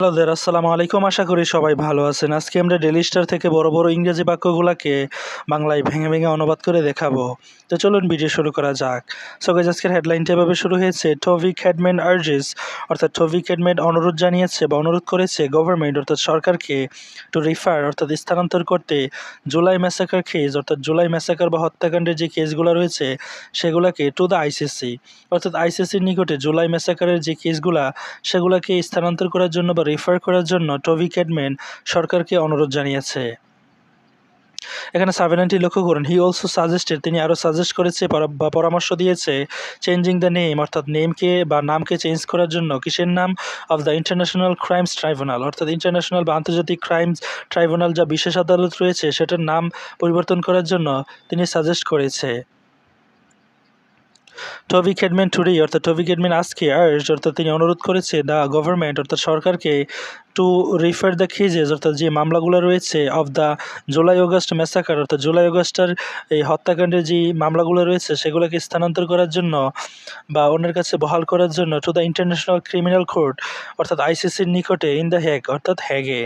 Hello আসসালামু আলাইকুম। আশা করি সবাই ভালো আছেন। আজকে আমরা ডেলি স্টার থেকে বড় বড় ইংরেজি বাক্যগুলোকে বাংলায় ভেঙে ভেঙে অনুবাদ করে দেখাবো। তো চলুন ভিডিও শুরু করা যাক। সো গাইজ আজকের হেডলাইনটা এভাবে শুরু হয়েছে। টভিক হেডম্যান আর্জেস অর্থাৎ টভিক হেডম্যান অনুরোধ জানিয়েছে বা অনুরোধ করেছে গভর্নমেন্ট অর্থাৎ সরকারকে টু রিফার অর্থাৎ স্থানান্তর করতে জুলাই ম্যাসাকার কেস অর্থাৎ জুলাই ম্যাসাকার বা হত্যাকাণ্ডের যে কেসগুলো রয়েছে, সেগুলোকে টু দ্য আইসিসি অর্থাৎ আইসিসির নিকটে জুলাই ম্যাসাকারের যে কেসগুলা সেগুলোকে স্থানান্তর করার জন্য বা রেফার করার জন্য টভি ক্যাডম্যান সরকারকে অনুরোধ জানিয়েছে। এখানে সাভেনানটি লক্ষ্য করুন হি অলসো সাজেস্টেড তিনি আরও সাজেস্ট করেছে বা পরামর্শ দিয়েছে চেঞ্জিং দ্য নেম অর্থাৎ নেমকে বা নামকে চেঞ্জ করার জন্য। কিসের নাম? Of the international crimes tribunal অর্থাৎ ইন্টারন্যাশনাল বা আন্তর্জাতিক ক্রাইমস ট্রাইব্যুনাল যা বিশেষ আদালত রয়েছে, সেটার নাম পরিবর্তন করার জন্য তিনি সাজেস্ট করেছে। টভি ক্যাডম্যান টুডে অর্থাৎ টভি ক্যাডম্যান আজকে আর্জ অর্থাৎ তিনি অনুরোধ করেছে দ্য গভর্নমেন্ট অর্থাৎ সরকারকে টু রিফার দ্য কেজেস অর্থাৎ যে মামলাগুলো রয়েছে of the July August massacre অর্থাৎ জুলাই অগস্টের এই হত্যাকাণ্ডের যে মামলাগুলো রয়েছে, সেগুলোকে স্থানান্তর করার জন্য বা অন্যের কাছে বহাল করার জন্য to the international criminal court অর্থাৎ আইসিসির নিকটে ইন দ্য হ্যাগ অর্থাৎ হ্যাগে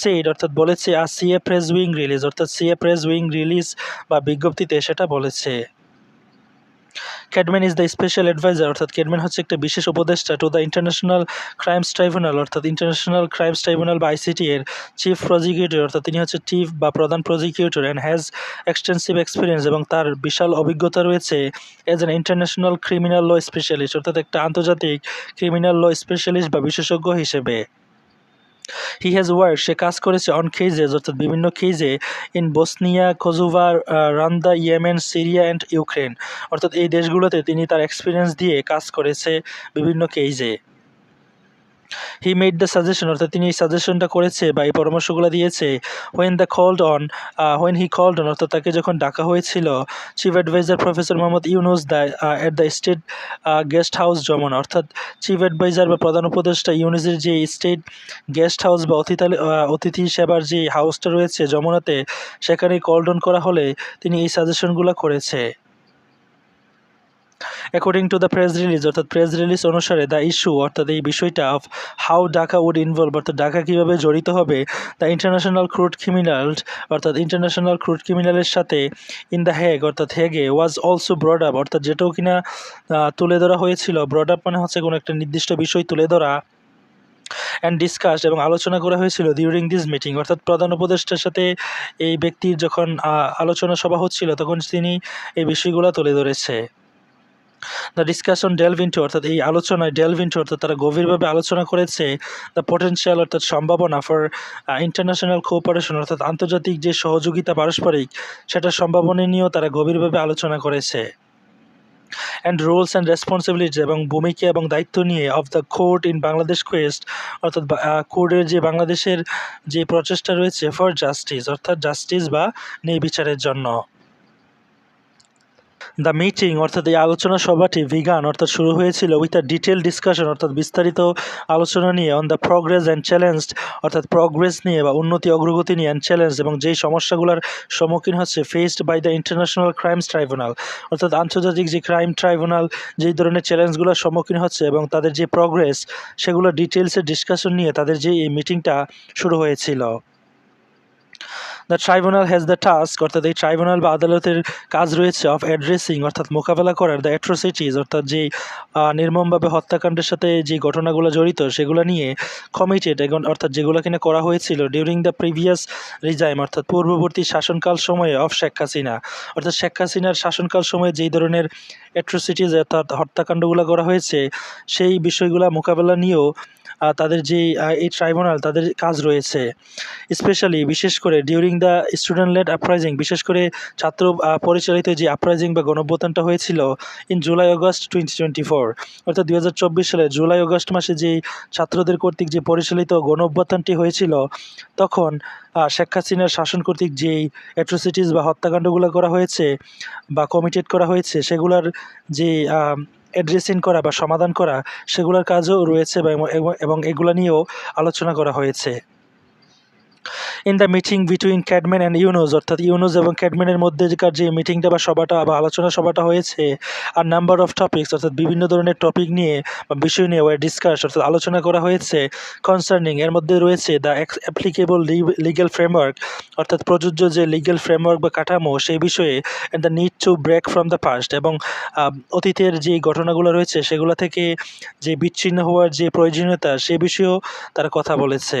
সেইড অর্থাৎ বলেছে, আর সিএ প্রেস উইং রিলিজ অর্থাৎ সিএ প্রেস উইং রিলিজ বা বিজ্ঞপ্তিতে সেটা বলেছে। Cadman is the special adviser অর্থাৎ ক্যাডম্যান হচ্ছে একটা বিশেষ উপদেষ্টা to the international crimes tribunal অর্থাৎ ইন্টারন্যাশনাল ক্রাইমস ট্রাইব্যুনাল বা আইসিটি এর চিফ প্রজিকিউটর অর্থাৎ তিনি হচ্ছে চিফ বা প্রধান prosecutor and has extensive experience এবং তার বিশাল অভিজ্ঞতা রয়েছে as an international criminal law specialist অর্থাৎ একটা আন্তর্জাতিক ক্রিমিনাল ল স্পেশালিস্ট বা বিশেষজ্ঞ হিসেবে। হি হ্যাজ ওয়ার্ক সে কাজ করেছে অন কেজেস অর্থাৎ বিভিন্ন খেজে ইন বসনিয়া কোজোভার রান্দা ইয়েমেন সিরিয়া অ্যান্ড ইউক্রেন অর্থাৎ এই দেশগুলোতে তিনি তার এক্সপিরিয়েন্স দিয়ে কাজ করেছে বিভিন্ন কেজে হি মেড দ্য সাজেশন অর্থাৎ তিনি এই সাজেশনটা করেছে বা এই পরামর্শগুলো দিয়েছে। When the called on when he called on অর্থাৎ তাকে যখন ডাকা হয়েছিল chief adviser professor Muhammad Yunus the at the state guest house জমন অর্থাৎ চিফ অ্যাডভাইজার বা প্রধান উপদেষ্টা ইউনুসের যে স্টেট গেস্ট হাউস বা অতিথি অতিথি সেবার যে হাউসটা রয়েছে যমুনাতে, সেখানে কল অন করা হলে তিনি এই সাজেশনগুলো করেছে। According to the press release অর্থাৎ প্রেস রিলিজ অনুসারে দ্য ইস্যু অর্থাৎ এই বিষয়টা of how Dhaka would involve অর্থাৎ ঢাকা কীভাবে জড়িত হবে দ্য ইন্টারন্যাশনাল ক্রুড ক্রিমিনাল অর্থাৎ ইন্টারন্যাশনাল ক্রুড ক্রিমিনালের সাথে ইন দ্য হেগ অর্থাৎ হেগে ওয়াজ অলসো ব্রড আপ অর্থাৎ যেটাও কিনা তুলে ধরা হয়েছিল ব্রড আপ মানে হচ্ছে কোনো একটা নির্দিষ্ট বিষয় তুলে ধরা অ্যান্ড ডিসকাস এবং আলোচনা করা হয়েছিল ডিউরিং দিস মিটিং অর্থাৎ প্রধান উপদেষ্টার সাথে এই ব্যক্তির যখন আলোচনা সভা হচ্ছিল, তখন তিনি এই বিষয়গুলো তুলে ধরেছে। দ্য ডিসকাশন ডেলভ অর্থাৎ এই আলোচনায় ডেলভ অর্থাৎ তারা গভীরভাবে আলোচনা করেছে দ্য পটেনশিয়াল অর্থাৎ সম্ভাবনা ফর ইন্টারন্যাশনাল কোঅপারেশন অর্থাৎ আন্তর্জাতিক যে সহযোগিতা পারস্পরিক সেটার সম্ভাবনা নিয়েও তারা গভীরভাবে আলোচনা করেছে। অ্যান্ড রোলস অ্যান্ড রেসপন্সিবিলিটিস এবং ভূমিকা এবং দায়িত্ব নিয়ে of the court in Bangladesh quest অর্থাৎ কোর্টের যে বাংলাদেশের যে প্রচেষ্টা রয়েছে ফর জাস্টিস অর্থাৎ জাস্টিস বা ন্যায় বিচারের জন্য। দ্য মিটিং অর্থাৎ এই আলোচনা সভাটি ভিগান অর্থাৎ শুরু হয়েছিল উইথ আ ডিটেল ডিসকাশন অর্থাৎ বিস্তারিত আলোচনা নিয়ে on the progress and challenge অর্থাৎ প্রগ্রেস নিয়ে বা উন্নতি, অগ্রগতি নিয়ে অ্যান্ড চ্যালেঞ্জ এবং যেই সমস্যাগুলোর সম্মুখীন হচ্ছে faced by the international crimes tribunal অর্থাৎ আন্তর্জাতিক যে ক্রাইম ট্রাইব্যুনাল যেই ধরনের চ্যালেঞ্জগুলোর সম্মুখীন হচ্ছে এবং তাদের যে প্রগ্রেস সেগুলো ডিটেলসের ডিসকাশন নিয়ে তাদের যে এই মিটিংটা শুরু হয়েছিল। The tribunal has the task অর্থাৎ এই ট্রাইব্যুনাল বা আদালতের কাজ রয়েছে অফ অ্যাড্রেসিং অর্থাৎ মোকাবেলা করার দ্য অ্যাট্রোসিটিস অর্থাৎ যে নির্মমভাবে হত্যাকাণ্ডের সাথে যে ঘটনাগুলো জড়িত, সেগুলো নিয়ে কমিটেড এখন অর্থাৎ যেগুলো কিনা করা হয়েছিল ডিউরিং দ্য প্রিভিয়াস রিজাইম অর্থাৎ পূর্ববর্তী শাসনকাল সময়ে অফ শেখ হাসিনা। অর্থাৎ শেখ হাসিনার শাসনকাল সময়ে যেই ধরনের অ্যাট্রোসিটিস অর্থাৎ হত্যাকাণ্ডগুলো করা হয়েছে, সেই বিষয়গুলো মোকাবেলা নিয়েও তাদের যে এই ট্রাইব্যুনাল, তাদের কাজ রয়েছে। স্পেশালি বিশেষ করে during the student led uprising বিশেষ করে ছাত্র পরিচালিত যে আপ্রাইজিং বা গণঅভ্যুত্থানটা হয়েছিল in July August twenty twenty four অর্থাৎ দুই হাজার চব্বিশ সালে জুলাই আগস্ট মাসে যে ছাত্রদের কর্তৃক যে পরিচালিত গণঅভ্যুত্থানটি হয়েছিল, তখন শেখ হাসিনার শাসন কর্তৃক যেই অ্যাট্রোসিটিস বা হত্যাকাণ্ডগুলো করা হয়েছে বা কমিটেড করা হয়েছে, সেগুলোর যে অ্যাড্রেসিং করা বা সমাধান করা সেগুলোর কাজও রয়েছে এবং এগুলো নিয়েও আলোচনা করা হয়েছে। In the meeting between Cadman and Yunus অর্থাৎ ইউনুস এবং ক্যাডম্যানের মধ্যেকার যে মিটিংটা বা সভাটা বা আলোচনা সভাটা হয়েছে, আর নাম্বার অফ টপিকস অর্থাৎ বিভিন্ন ধরনের টপিক নিয়ে বা বিষয় নিয়ে ওয়ার ডিসকাস অর্থাৎ আলোচনা করা হয়েছে কনসার্নিং এর মধ্যে রয়েছে দ্য অ্যাপ্লিকেবল লিগ্যাল ফ্রেমওয়ার্ক অর্থাৎ প্রযোজ্য যে লিগ্যাল ফ্রেমওয়ার্ক বা কাঠামো, সেই বিষয়ে and the need to break from the past এবং অতীতের যে ঘটনাগুলো রয়েছে, সেগুলো থেকে যে বিচ্ছিন্ন হওয়ার যে প্রয়োজনীয়তা, সে বিষয়েও তারা কথা বলেছে।